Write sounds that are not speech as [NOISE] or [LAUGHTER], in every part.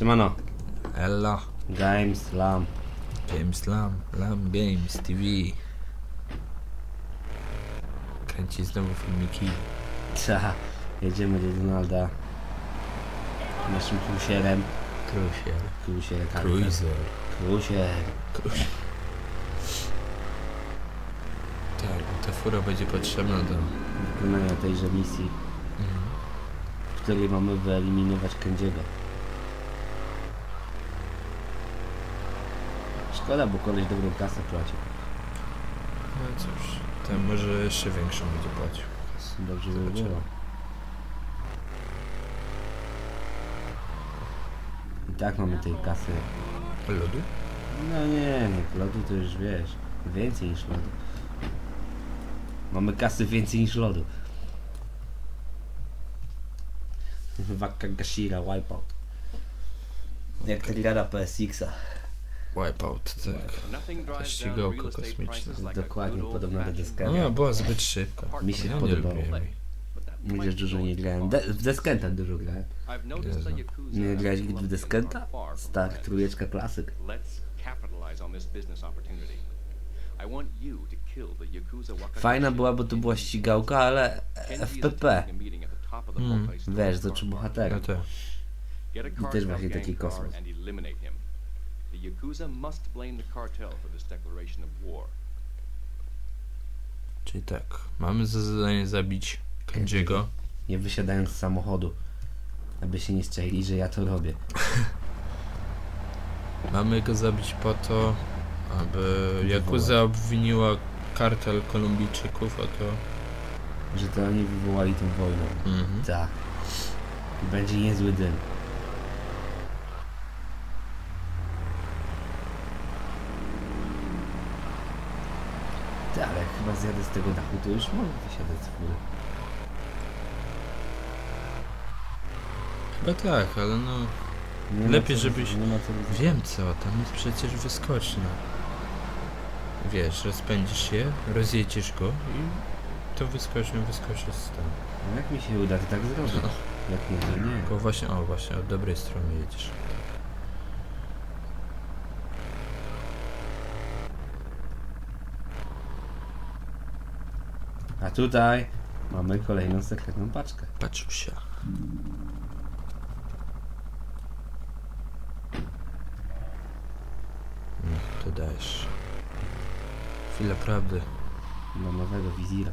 Siemano, Ella, Games, Lam. Games Lam, Lam Games TV. Kręci znowu filmiki. Cza, jedziemy do Donalda. Naszym krusierem. Krusier, tak. Cruiser. Krusier. Cruiser. Tak, bo ta fura będzie potrzebna do... Wykonania tejże misji, Mhm. w której mamy wyeliminować Kędziego. Szkoda, bo koleś dobrą kasę płacił. No cóż, ten może jeszcze większą będzie płacił. Dobrze by było. I tak mamy tej kasy. Lodu? No nie, nie, lodu to już wiesz. Więcej niż lodu. Mamy kasy więcej niż lodu. [LAUGHS] Gashira Wipeout. Jak Trigada PSX-a. Wipeout, tak. Ta ścigałka kosmiczna. Dokładnie podobna do Deskenta. No, była zbyt szybka. Mi się ja nie podobało. Mówisz, dużo nie grałem. De w Deskenta dużo grałem. Jezu. Nie grałeś nigdy w Deskenta? Star, trójeczka klasyk. Fajna była, bo to była ścigałka, ale FPP. Mm. Wiesz, z oczu bohatera. Tak. I też właśnie taki kosmos. The Yakuza must blame the cartel for this declaration of war. Czyli tak, mamy za zadanie zabić Kenjiego. Nie wysiadając z samochodu. Aby się nie strzeli, że ja to robię. [LAUGHS] Mamy go zabić po to, aby Yakuza obwiniła kartel Kolumbijczyków, a to... Że to oni wywołali tę wojnę. Mhm. Tak. I będzie niezły dym. Tak, ale chyba zjadę z tego dachu, to już mogę wysiadać z fury. Chyba tak, ale no... Nie ma Lepiej, co- żebyś- Nie ma co ryzykować. Wiem co, tam jest przecież wyskocznia. Wiesz, rozpędzisz się, rozjedziesz go i to wyskocznią wyskoczysz z tam. No jak mi się uda, to tak zrobię. Jak nie, to nie. Tylko właśnie, o właśnie, od dobrej strony jedziesz. A tutaj mamy kolejną sekretną paczkę. Paczusia. To dajesz. Chwilę prawdy. Do nowego wizira.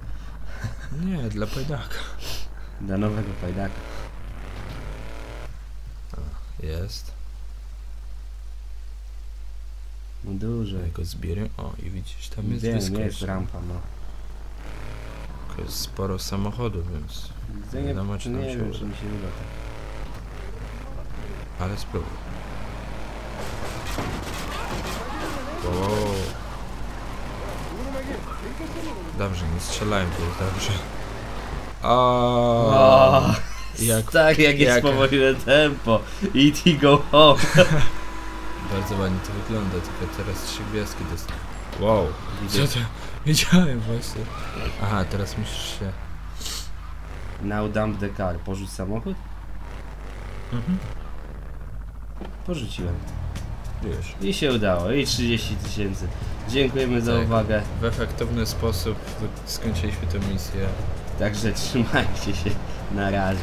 Nie, dla pajdaka. Do nowego pajdaka. Jest. Ja go zbierę. O, i widzisz, tam jest Wiem, jest rampa, no. To jest sporo samochodów, więc... Widzę, nie, Wiadomo, czy nie się wiem, uda. czy mi się uda. tak. Ale spróbuj. Wow. Dobrze, nie strzelałem, to jest dobrze. O, jak [LAUGHS] tak, jak jest jak- powolne tempo. Eat i go home. [LAUGHS] bardzo ładnie to wygląda, tylko teraz trzy gwiazdki dostałem. Wow, co Widzę. to? Wiedziałem właśnie. Aha, teraz musisz się... Now dump the car. Porzuć samochód? Mhm. Porzuciłem. Już. I się udało. I 30 tysięcy. Dziękujemy za Tak. uwagę. W efektowny sposób skończyliśmy tę misję. Także trzymajcie się. Na razie.